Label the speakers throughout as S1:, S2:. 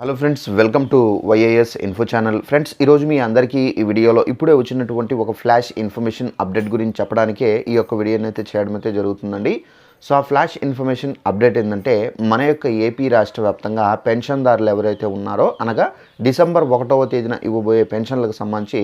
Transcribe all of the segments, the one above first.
S1: Hello friends welcome to YAS info channel friends ఈరోజు మీ అందరికీ ఈ వీడియోలో ఇప్పుడే వచ్చినటువంటి ఒక ఫ్లాష్ ఇన్ఫర్మేషన్ అప్డేట్ గురించి చెప్పడానికే ఈ యొక్క వీడియోని అయితే చేయడం అయితే జరుగుతుందండి. సో ఆ ఫ్లాష్ ఇన్ఫర్మేషన్ అప్డేట్ ఏంటంటే మన యొక్క ఏపీ రాష్ట్ర వ్యాప్తంగా పెన్షన్దారులు ఎవరైతే ఉన్నారో అనగా డిసెంబర్ ఒకటవ తేదీన ఇవ్వబోయే పెన్షన్లకు సంబంధించి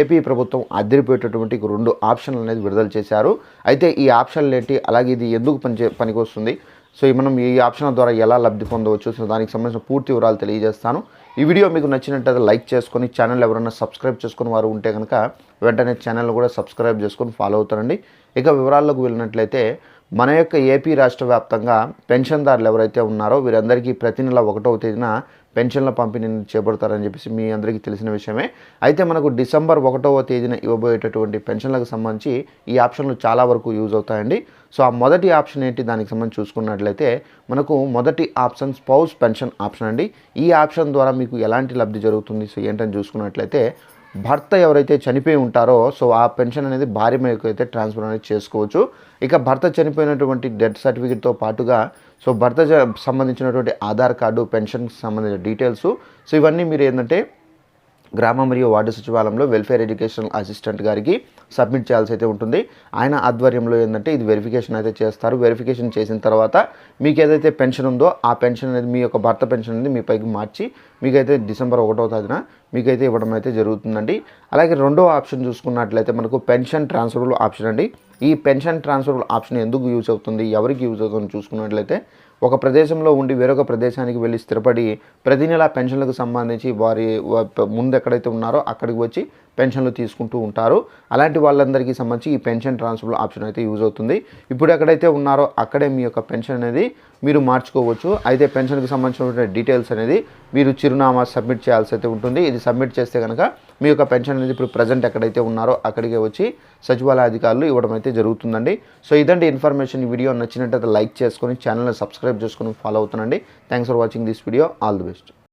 S1: ఏపీ ప్రభుత్వం అద్దరిపోయేటటువంటి రెండు ఆప్షన్లు అనేది విడుదల చేశారు. అయితే ఈ ఆప్షన్లు ఏంటి? అలాగే ఇది ఎందుకు పనిచే పనికొస్తుంది? సో మనం ఈ ఆప్షన్ల ద్వారా ఎలా లబ్ధి పొందవచ్చు సో దానికి సంబంధించిన పూర్తి వివరాలు తెలియజేస్తాను. ఈ వీడియో మీకు నచ్చినట్టయితే లైక్ చేసుకొని ఛానల్ ఎవరైనా సబ్స్క్రైబ్ చేసుకుని వారు ఉంటే కనుక వెంటనే ఛానల్ కూడా సబ్స్క్రైబ్ చేసుకొని ఫాలో అవుతారండి. ఇక వివరాల్లోకి వెళ్ళినట్లయితే మన యొక్క ఏపీ రాష్ట్ర వ్యాప్తంగా పెన్షన్దారులు ఎవరైతే ఉన్నారో వీరందరికీ ప్రతి నెల ఒకటవ తేదీన పెన్షన్ల పంపిణీని చేపడతారని చెప్పేసి మీ అందరికీ తెలిసిన విషయమే. అయితే మనకు డిసెంబర్ ఒకటవ తేదీన ఇవ్వబోయేటటువంటి పెన్షన్లకు సంబంధించి ఈ ఆప్షన్లు చాలా వరకు యూజ్ అవుతాయండి. సో ఆ మొదటి ఆప్షన్ ఏంటి? దానికి సంబంధించి చూసుకున్నట్లయితే మనకు మొదటి ఆప్షన్ స్పౌస్ పెన్షన్ ఆప్షన్ అండి. ఈ ఆప్షన్ ద్వారా మీకు ఎలాంటి లబ్ధి జరుగుతుంది? సో ఏంటని చూసుకున్నట్లయితే భర్త ఎవరైతే చనిపోయి ఉంటారో సో ఆ పెన్షన్ అనేది భార్య మీదకి అయితే ట్రాన్స్ఫర్ అనేది చేసుకోవచ్చు. ఇక భర్త చనిపోయినటువంటి డెత్ సర్టిఫికేట్తో పాటుగా సో భర్త సంబంధించినటువంటి ఆధార్ కార్డు పెన్షన్కి సంబంధించిన డీటెయిల్స్. సో ఇవన్నీ మీరు ఏంటంటే గ్రామ మరియు వార్డు సచివాలయంలో వెల్ఫేర్ ఎడ్యుకేషనల్ అసిస్టెంట్ గారికి సబ్మిట్ చేయాల్సి అయితే ఉంటుంది. ఆయన ఆధ్వర్యంలో ఏంటంటే ఇది వెరిఫికేషన్ అయితే చేస్తారు. వెరిఫికేషన్ చేసిన తర్వాత మీకు ఏదైతే పెన్షన్ ఉందో ఆ పెన్షన్ అనేది మీ యొక్క భర్త పెన్షన్ అనేది మీ పైకి మార్చి మీకైతే డిసెంబర్ ఒకటో తేదీన మీకైతే ఇవ్వడం అయితే జరుగుతుందండి. అలాగే రెండో ఆప్షన్ చూసుకున్నట్లయితే మనకు పెన్షన్ ట్రాన్స్ఫర్ ఆప్షన్ అండి. ఈ పెన్షన్ ట్రాన్స్ఫర్ ఆప్షన్ ఎందుకు యూజ్ అవుతుంది ఎవరికి యూజ్ అవుతుంది చూసుకున్నట్లయితే ఒక ప్రదేశంలో ఉండి వేరొక ప్రదేశానికి వెళ్ళి స్థిరపడి ప్రతి నెల పెన్షన్లకు సంబంధించి వారి ముందు ఎక్కడైతే ఉన్నారో అక్కడికి వచ్చి పెన్షన్లు తీసుకుంటూ ఉంటారు. అలాంటి వాళ్ళందరికీ సంబంధించి ఈ పెన్షన్ ట్రాన్స్ఫర్ ఆప్షన్ అయితే యూజ్ అవుతుంది. ఇప్పుడు ఎక్కడైతే ఉన్నారో అక్కడే మీ యొక్క పెన్షన్ అనేది మీరు మార్చుకోవచ్చు. అయితే పెన్షన్కి సంబంధించినటువంటి డీటెయిల్స్ అనేది మీరు చిరునామా సబ్మిట్ చేయాల్సి అయితే ఉంటుంది. ఇది సబ్మిట్ చేస్తే కనుక మీ యొక్క పెన్షన్ అనేది ఇప్పుడు ప్రజెంట్ ఎక్కడైతే ఉన్నారో అక్కడికే వచ్చి సచివాలయ అధికారులు ఇవ్వడం అయితే జరుగుతుందండి. సో ఇదండి ఇన్ఫర్మేషన్. ఈ వీడియో నచ్చినట్టయితే లైక్ చేసుకొని ఛానల్ని సబ్స్క్రైబ్ చేసుకొని ఫాలో అవుతానండి thanks for watching this video. All the best.